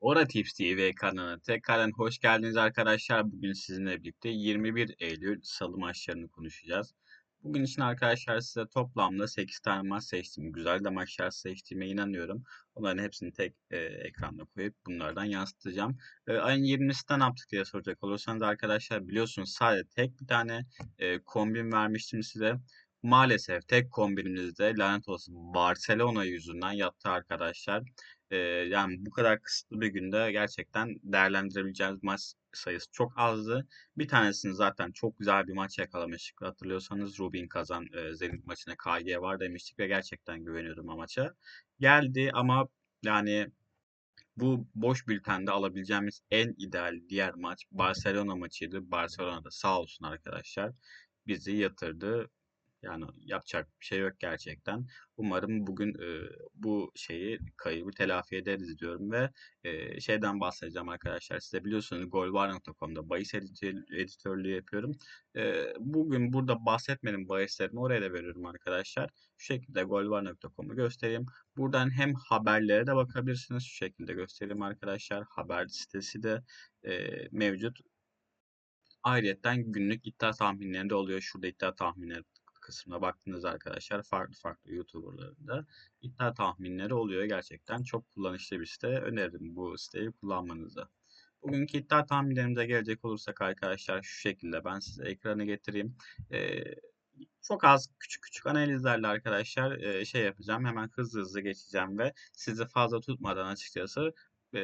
Ora Tips TV kanalına tekrardan hoş geldiniz arkadaşlar. Bugün sizinle birlikte 21 Eylül Salı maçlarını konuşacağız. Bugün için arkadaşlar size toplamda 8 tane maç seçtim. Güzel de maçlar seçtiğime inanıyorum. Onların hepsini tek e, ekranda koyup bunlardan yansıtacağım. E, ayın 20'sinden yaptık diye soracak olursanız arkadaşlar biliyorsunuz sadece tek bir tane e, kombin vermiştim size. Maalesef tek kombinimizde lanet olsun Barcelona yüzünden yattı arkadaşlar. Ee, yani bu kadar kısıtlı bir günde gerçekten değerlendirebileceğimiz maç sayısı çok azdı. Bir tanesini zaten çok güzel bir maç yakalamıştık. Hatırlıyorsanız Rubin kazan e, Zenit maçına KG var demiştik ve gerçekten güveniyordum o maça. Geldi ama yani bu boş bültende alabileceğimiz en ideal diğer maç Barcelona maçıydı. Barcelona'da sağ olsun arkadaşlar bizi yatırdı. Yani yapacak bir şey yok gerçekten. Umarım bugün e, bu şeyi kaybı telafi ederiz diyorum ve e, şeyden bahsedeceğim arkadaşlar. Size biliyorsunuz golvar.com'da bahis editörlüğü yapıyorum. E, bugün burada bahsetmedim bahislerimi oraya da veriyorum arkadaşlar. Şu şekilde golvar.com'u göstereyim. Buradan hem haberlere de bakabilirsiniz. Şu şekilde göstereyim arkadaşlar. Haber sitesi de e, mevcut. Ayrıyeten günlük iddia tahminlerinde oluyor. Şurada iddia tahminleri kısmına baktığınız arkadaşlar farklı farklı YouTuber'ların da iddia tahminleri oluyor. Gerçekten çok kullanışlı bir site. Öneririm bu siteyi kullanmanızı. Bugünkü iddia tahminlerimize gelecek olursak arkadaşlar şu şekilde ben size ekranı getireyim. Ee, çok az küçük küçük analizlerle arkadaşlar e, şey yapacağım. Hemen hızlı hızlı geçeceğim ve sizi fazla tutmadan açıkçası e,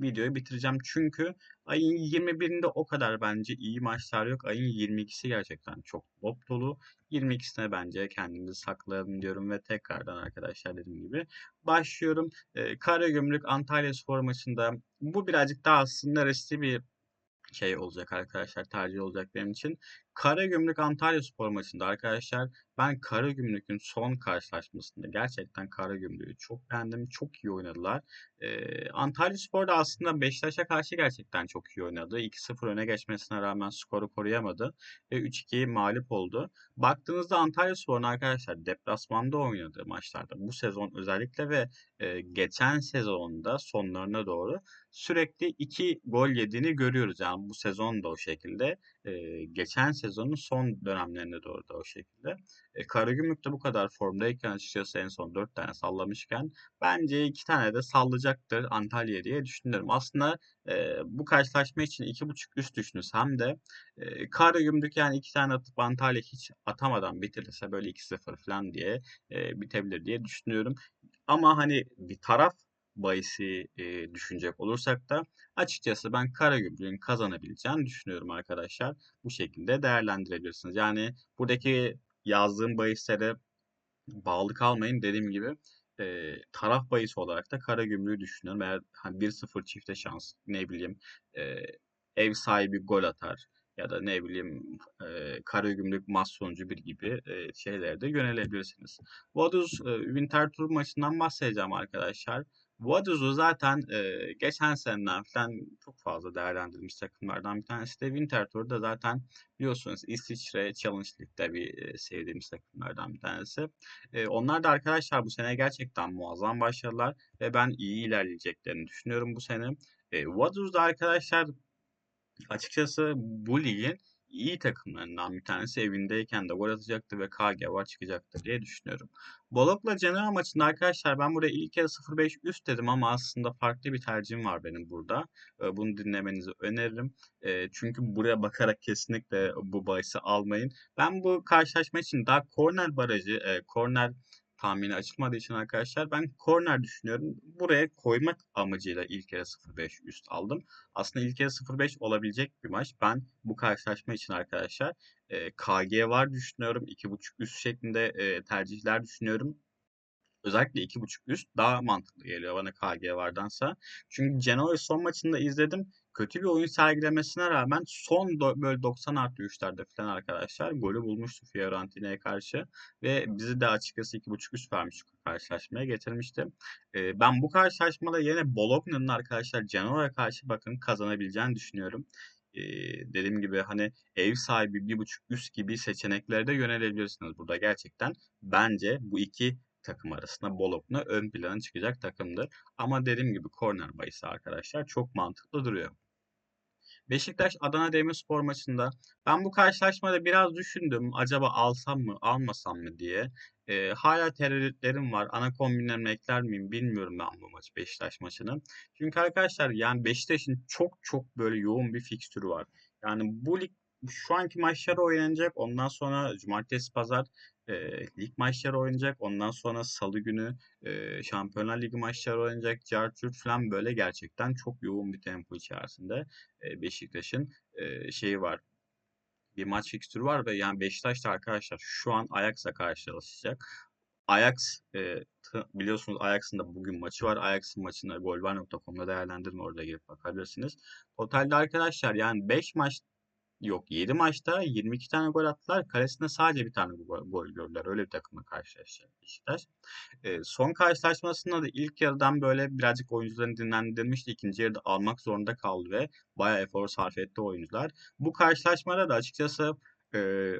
videoyu bitireceğim. Çünkü ayın 21'inde o kadar bence iyi maçlar yok. Ayın 22'si gerçekten çok dop dolu. 22'sine bence kendimizi saklayalım diyorum ve tekrardan arkadaşlar dediğim gibi başlıyorum. E, Karagümrük Antalya Spor maçında bu birazcık daha aslında riskli bir şey olacak arkadaşlar tercih olacak benim için. Karagümrük Antalya Spor maçında arkadaşlar ben Karagümrük'ün son karşılaşmasında gerçekten Karagümrük'ü çok beğendim. Çok iyi oynadılar. Ee, Antalya Spor da aslında Beşiktaş'a karşı gerçekten çok iyi oynadı. 2-0 öne geçmesine rağmen skoru koruyamadı. Ve 3-2 mağlup oldu. Baktığınızda Antalya Spor'un arkadaşlar deplasmanda oynadığı maçlarda bu sezon özellikle ve e, geçen sezonda sonlarına doğru sürekli 2 gol yediğini görüyoruz. Yani bu sezon da o şekilde. E, geçen sezonun son dönemlerine doğru da o şekilde. E, Karagümrük de bu kadar formdayken açıkçası en son 4 tane sallamışken bence 2 tane de sallayacaktır Antalya diye düşünüyorum. Aslında e, bu karşılaşma için 2.5 üst düşünüz hem de e, Karagümrük yani 2 tane atıp Antalya hiç atamadan bitirirse böyle 2-0 falan diye e, bitebilir diye düşünüyorum. Ama hani bir taraf bahisi e, düşünecek olursak da açıkçası ben Karagümrük'ün kazanabileceğini düşünüyorum arkadaşlar. Bu şekilde değerlendirebilirsiniz. Yani buradaki yazdığım bahislere bağlı kalmayın. Dediğim gibi e, taraf bahisi olarak da Karagümrük'ü düşünüyorum. Eğer hani 1-0 çifte şans ne bileyim e, ev sahibi gol atar ya da ne bileyim e, Karagümrük maç sonucu bir gibi e, şeylere yönelebilirsiniz. Vaduz e, Winter Tour maçından bahsedeceğim arkadaşlar. Vaduz'u zaten e, geçen seneden falan çok fazla değerlendirilmiş takımlardan bir tanesi de Winter Tour'da zaten biliyorsunuz İsviçre Challenge League'de bir e, sevdiğimiz takımlardan bir tanesi. E, onlar da arkadaşlar bu sene gerçekten muazzam başladılar ve ben iyi ilerleyeceklerini düşünüyorum bu sene. E, Vaduz'da arkadaşlar açıkçası bu ligin iyi takımlarından bir tanesi evindeyken de gol atacaktır ve KG var çıkacaktır diye düşünüyorum. Bologna Genoa maçında arkadaşlar ben buraya ilk kez 0-5 üst dedim ama aslında farklı bir tercihim var benim burada. Bunu dinlemenizi öneririm. Çünkü buraya bakarak kesinlikle bu bahisi almayın. Ben bu karşılaşma için daha korner barajı, korner tahmini açılmadığı için arkadaşlar ben corner düşünüyorum. Buraya koymak amacıyla ilk yarı 0-5 üst aldım. Aslında ilk yarı 0-5 olabilecek bir maç. Ben bu karşılaşma için arkadaşlar e, KG var düşünüyorum. 2.5 üst şeklinde e, tercihler düşünüyorum. Özellikle 2.5 üst daha mantıklı geliyor bana KG vardansa. Çünkü Genoa son maçında izledim kötü bir oyun sergilemesine rağmen son böyle 90 artı 3'lerde falan arkadaşlar golü bulmuştu Fiorentina'ya karşı ve bizi de açıkçası 2.5 üst vermiş karşılaşmaya getirmişti. Ee, ben bu karşılaşmada yine Bologna'nın arkadaşlar Genoa'ya karşı bakın kazanabileceğini düşünüyorum. Ee, dediğim gibi hani ev sahibi bir buçuk üst gibi seçeneklere de yönelebilirsiniz burada gerçekten. Bence bu iki takım arasında Bologna ön plana çıkacak takımdır. Ama dediğim gibi korner bahisi arkadaşlar çok mantıklı duruyor. Beşiktaş Adana Demirspor maçında ben bu karşılaşmada biraz düşündüm. Acaba alsam mı, almasam mı diye. E, hala tereddütlerim var. Ana kombinlerimi ekler miyim bilmiyorum ben bu maç Beşiktaş maçını. Çünkü arkadaşlar yani Beşiktaş'ın çok çok böyle yoğun bir fikstürü var. Yani bu lig şu anki maçları oynanacak. Ondan sonra cumartesi pazar e, lig maçları oynayacak. Ondan sonra salı günü e, Şampiyonlar Ligi maçları oynayacak. Cartürt falan böyle gerçekten çok yoğun bir tempo içerisinde e, Beşiktaş'ın e, şeyi var. Bir maç fikstürü var ve yani Beşiktaş da arkadaşlar şu an Ajax'la karşılaşacak. Ajax e, biliyorsunuz Ajax'ın da bugün maçı var. Ajax'ın maçını golvar.com'da değerlendirin orada girip bakabilirsiniz. Totalde arkadaşlar yani 5 maç yok 7 maçta 22 tane gol attılar. Kalesinde sadece bir tane gol, gördüler. Öyle bir takımla karşılaşacak Beşiktaş. E, son karşılaşmasında da ilk yarıdan böyle birazcık oyuncularını dinlendirmişti. İkinci yarıda almak zorunda kaldı ve bayağı efor sarf etti oyuncular. Bu karşılaşmada da açıkçası e,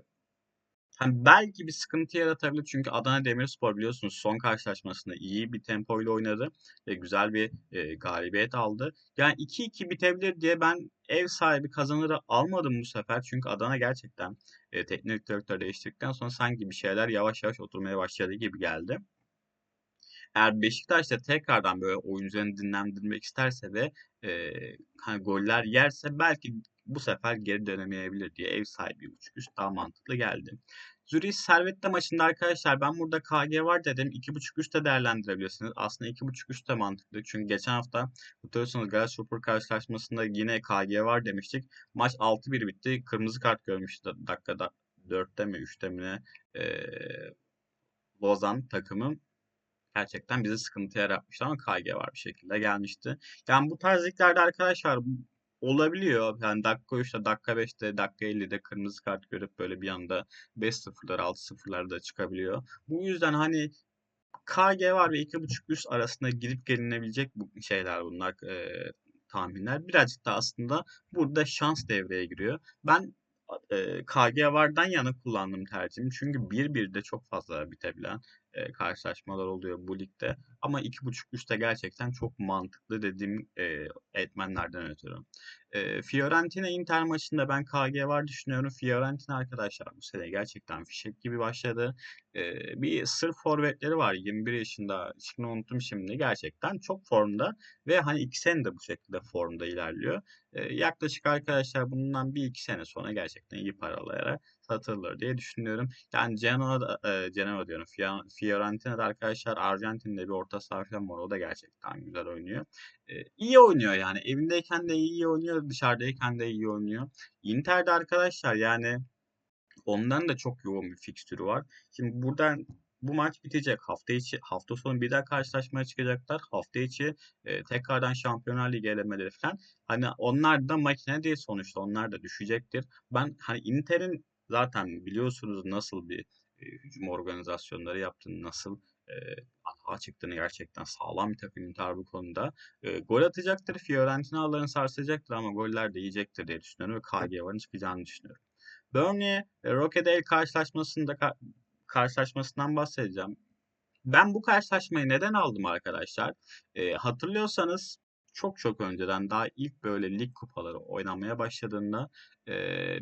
Hani belki bir sıkıntı yaratabilir çünkü Adana Demirspor biliyorsunuz son karşılaşmasında iyi bir tempoyla oynadı ve güzel bir e, galibiyet aldı. Yani 2-2 bitebilir diye ben ev sahibi kazanırı almadım bu sefer. Çünkü Adana gerçekten e, teknik direktör değiştirdikten sonra sanki bir şeyler yavaş yavaş oturmaya başladı gibi geldi. Eğer Beşiktaş da tekrardan böyle oyuncularını dinlendirmek isterse ve e, hani goller yerse belki bu sefer geri dönemeyebilir diye ev sahibi buçuk üst daha mantıklı geldi. Zürih Servette maçında arkadaşlar ben burada KG var dedim. 2.5 üstte değerlendirebilirsiniz. Aslında 2.5 üst de mantıklı. Çünkü geçen hafta hatırlıyorsanız Galatasaray karşılaşmasında yine KG var demiştik. Maç 6-1 bitti. Kırmızı kart görmüştü dakikada 4'te mi 3'te mi ne ee, Lozan takımı gerçekten bizi sıkıntı yaratmıştı ama KG var bir şekilde gelmişti. Yani bu tarz liglerde arkadaşlar olabiliyor. Yani dakika 3'te, dakika 5'te, dakika 50'de kırmızı kart görüp böyle bir anda 5-0'lar, 6-0'lar da çıkabiliyor. Bu yüzden hani KG var ve 2.5 üst arasında gidip gelinebilecek bu şeyler bunlar e, tahminler. Birazcık da aslında burada şans devreye giriyor. Ben e, KG vardan yana kullandım tercihimi. Çünkü 1-1'de çok fazla bitebilen e, karşılaşmalar oluyor bu ligde. Ama 2.5 üstte gerçekten çok mantıklı dediğim e, etmenlerden ötürü. E, Fiorentina Inter maçında ben KG var düşünüyorum. Fiorentina arkadaşlar bu sene gerçekten fişek gibi başladı. E, bir sırf forvetleri var 21 yaşında. Şimdi unuttum şimdi. Gerçekten çok formda ve hani iki sene de bu şekilde formda ilerliyor. E, yaklaşık arkadaşlar bundan bir iki sene sonra gerçekten iyi paralayarak satılır diye düşünüyorum. Yani Genoa'da, e, Genoa diyorum. Fiorentina'da arkadaşlar Arjantin'de bir orta saha falan var. O da gerçekten güzel oynuyor. E, iyi oynuyor yani. Evindeyken de iyi oynuyor. Dışarıdayken de iyi oynuyor. Inter'de arkadaşlar yani ondan da çok yoğun bir fikstürü var. Şimdi buradan bu maç bitecek. Hafta içi hafta sonu bir daha karşılaşmaya çıkacaklar. Hafta içi e, tekrardan Şampiyonlar Ligi elemeleri falan. Hani onlar da makine değil sonuçta. Onlar da düşecektir. Ben hani Inter'in zaten biliyorsunuz nasıl bir e, hücum organizasyonları yaptığını, nasıl e, çıktığını gerçekten sağlam bir takım Inter bu konuda. E, gol atacaktır, Fiorentina ağlarını sarsacaktır ama goller de yiyecektir diye düşünüyorum ve KGV'nin çıkacağını düşünüyorum. Burnley, e, Rochdale karşılaşmasında ka karşılaşmasından bahsedeceğim. Ben bu karşılaşmayı neden aldım arkadaşlar? E, hatırlıyorsanız çok çok önceden daha ilk böyle lig kupaları oynanmaya başladığında e,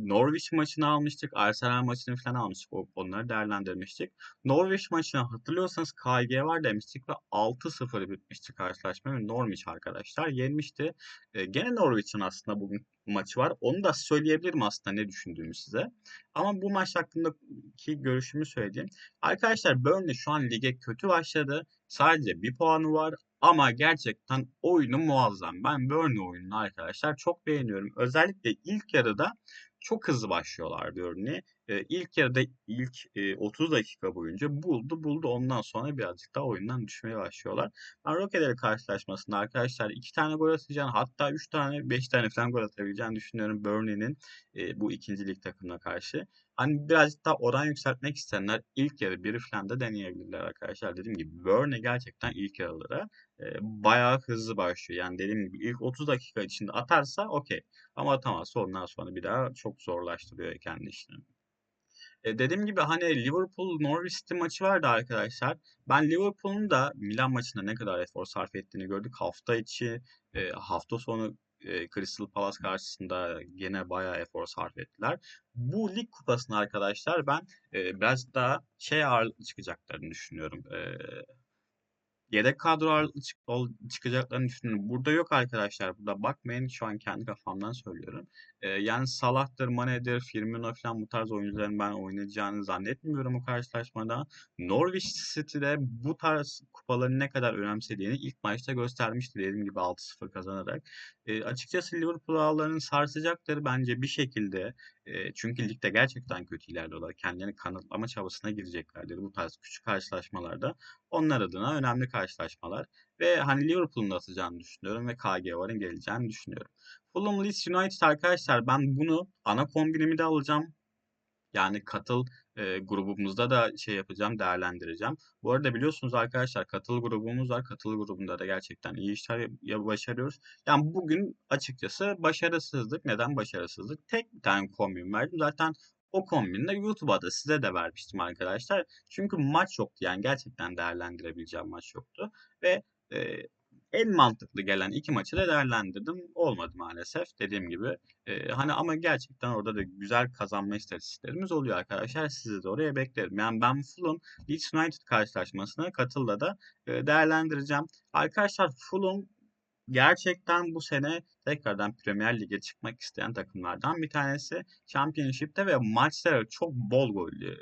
Norwich maçını almıştık. Arsenal maçını falan almıştık. onları değerlendirmiştik. Norwich maçını hatırlıyorsanız KG var demiştik ve 6-0 bitmişti karşılaşma Norwich arkadaşlar yenmişti. E, gene Norwich'in aslında bugün maçı var. Onu da söyleyebilirim aslında ne düşündüğümü size. Ama bu maç hakkındaki görüşümü söyleyeyim. Arkadaşlar Burnley şu an lige kötü başladı. Sadece bir puanı var ama gerçekten oyunu muazzam. Ben Burnley oyununu arkadaşlar çok beğeniyorum. Özellikle ilk yarıda çok hızlı başlıyorlar Burnley. E, ilk yarıda ilk e, 30 dakika boyunca buldu buldu ondan sonra birazcık daha oyundan düşmeye başlıyorlar. Ben Rockete'leri karşılaşmasında arkadaşlar 2 tane gol atacağını hatta 3 tane 5 tane falan gol atabileceğini düşünüyorum Burnley'nin e, bu ikinci lig takımına karşı. Hani birazcık daha oran yükseltmek isteyenler ilk yarı biri falan da deneyebilirler arkadaşlar. Dediğim gibi Burnley gerçekten ilk yarılara e, bayağı hızlı başlıyor. Yani dediğim gibi ilk 30 dakika içinde atarsa okey. Ama atamazsa ondan sonra bir daha çok zorlaştırıyor kendi işini. Eee, dediğim gibi, hani, Liverpool-Norwich City maçı vardı arkadaşlar. Ben Liverpool'un da Milan maçında ne kadar efor sarf ettiğini gördük. Hafta içi, eee, hafta sonu, eee, Crystal Palace karşısında gene bayağı efor sarf ettiler. Bu lig kupasına arkadaşlar ben, eee, birazcık daha şey ağırlıklı çıkacaklarını düşünüyorum. Eee Yedek kadro çıkacaklarını düşünüyorum. Burada yok arkadaşlar. Burada bakmayın şu an kendi kafamdan söylüyorum. Eee, yani Salah'tır, Mane'dir, Firmino falan bu tarz oyuncuların ben oynayacağını zannetmiyorum o karşılaşmada. Norwich City'de bu tarz kupaları ne kadar önemsediğini ilk maçta göstermişti dediğim gibi 6-0 kazanarak. Eee, açıkçası Liverpool ağlarını sarsacaktır bence bir şekilde. Eee, çünkü ligde gerçekten kötü ilerliyorlar. Kendilerini kanıtlama çabasına gireceklerdir bu tarz küçük karşılaşmalarda. Onlar adına önemli karşılaşmalar ve hani Liverpool'un da atacağını düşünüyorum ve KG varın geleceğini düşünüyorum. Fulham Leeds United arkadaşlar ben bunu ana kombinimi de alacağım. Yani katıl e, grubumuzda da şey yapacağım, değerlendireceğim. Bu arada biliyorsunuz arkadaşlar katıl grubumuz var. Katıl grubunda da gerçekten iyi işler ya başarıyoruz. Yani bugün açıkçası başarısızlık. Neden başarısızlık? Tek bir tane kombin verdim. Zaten o kombini de YouTube'a da size de vermiştim arkadaşlar. Çünkü maç yoktu yani gerçekten değerlendirebileceğim maç yoktu. Ve en mantıklı gelen iki maçı da değerlendirdim. Olmadı maalesef dediğim gibi. Ee, hani ama gerçekten orada da güzel kazanma istatistiklerimiz oluyor arkadaşlar. Sizi de oraya beklerim. Yani ben Fulham Leeds United karşılaşmasına katılla da e, değerlendireceğim. Arkadaşlar Fulham gerçekten bu sene tekrardan Premier Lig'e çıkmak isteyen takımlardan bir tanesi. Championship'te ve maçları çok bol gol e,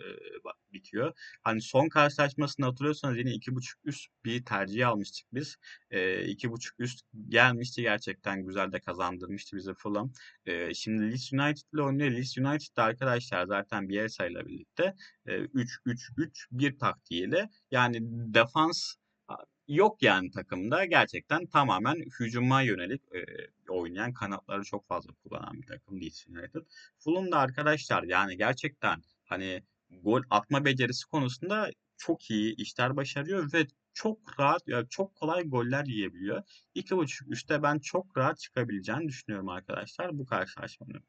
bitiyor. Hani son karşılaşmasını hatırlıyorsanız yine 2.5 üst bir tercih almıştık biz. E, 2.5 üst gelmişti gerçekten güzel de kazandırmıştı bize Fulham. E, şimdi Leeds United ile oynuyor. Leeds United'da arkadaşlar zaten Bielsa ile birlikte e, 3-3-3-1 taktiğiyle yani defans yok yani takımda. Gerçekten tamamen hücuma yönelik e, oynayan kanatları çok fazla kullanan bir takım Leeds United. Fulham da arkadaşlar yani gerçekten hani gol atma becerisi konusunda çok iyi işler başarıyor ve çok rahat ya çok kolay goller yiyebiliyor. 2.5 üstte ben çok rahat çıkabileceğini düşünüyorum arkadaşlar bu karşılaşmanın.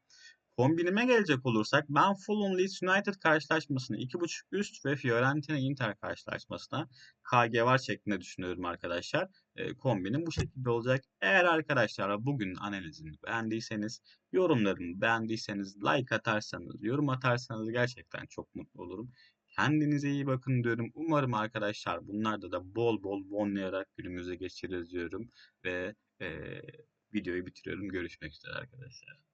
Kombinime gelecek olursak ben Fulham Leeds United karşılaşmasını 2.5 üst ve Fiorentina Inter karşılaşmasına KG var şeklinde düşünüyorum arkadaşlar. E, kombinim bu şekilde olacak. Eğer arkadaşlar bugün analizini beğendiyseniz, yorumlarımı beğendiyseniz, like atarsanız, yorum atarsanız gerçekten çok mutlu olurum. Kendinize iyi bakın diyorum. Umarım arkadaşlar bunlarda da bol bol bonlayarak günümüze geçiririz diyorum. Ve e, videoyu bitiriyorum. Görüşmek üzere arkadaşlar.